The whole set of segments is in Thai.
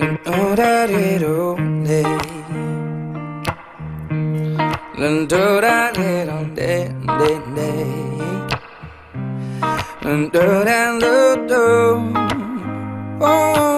and all that it only and all that it on day and day and all that little oh.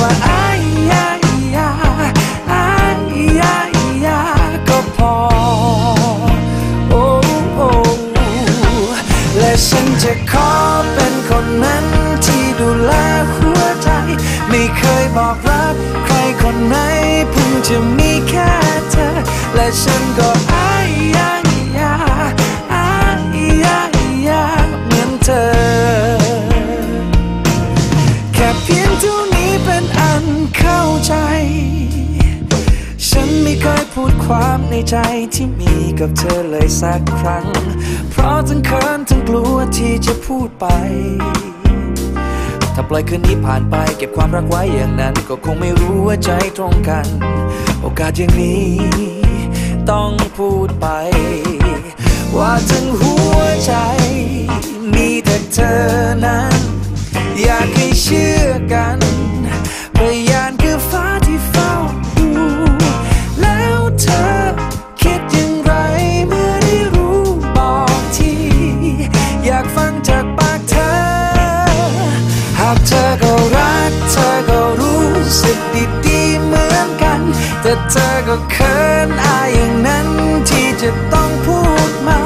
ฉันจะขอเป็นคนนั้นที่ดูแลหัวใจ ไม่เคยบอกรักใครคนไหนเพิ่งจะมีแค่เธอ และฉันก็อา พูดความในใจที่มีกับเธอเลยสักครั้ง เพราะทั้งเขินทั้งกลัวที่จะพูดไป ถ้าปล่อยคืนนี้ผ่านไป เก็บความรักไว้อย่างนั้น ก็คงไม่รู้ว่าใจตรงกัน โอกาสอย่างนี้ ต้องพูดไป ว่าทั้งหัวใจ มีแต่เธอากเธอก็รักเธอก็รู้สึกดีๆเหมือนกัน แต่เธอก็เขินอายอย่างนั้นที่จะต้องพูดมา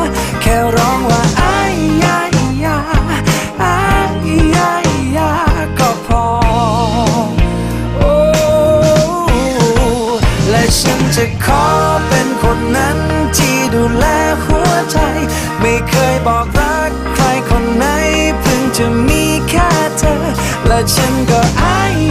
แค่ร้องว่าอายยายาอายยายาก็พอ โอ้และฉันจะขอเป็นคนนั้นที่ดูแลหัวใจ ไม่เคยบอกรักใครคนไหนเพิ่ง จะมีแค่เธอ และฉันก็อาย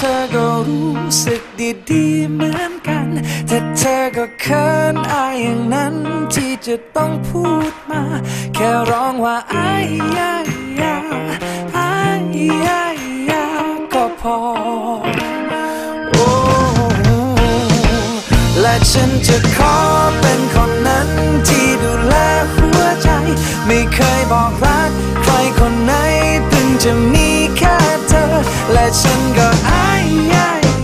ธอก็รู้สึกดีๆเหมือนกัน แต่เธอก็เขินอายอย่างนั้นที่จะต้องพูดมา แค่ร้องว่าอายยายาอายยายาก็พอ โอ้และฉันจะขอเป็นคนนั้นที่ดูแลหัวใจ ไม่เคยบอกรัก ใครคนไหนเพิ่งจะมี แค่เธอและฉันก็อายยาย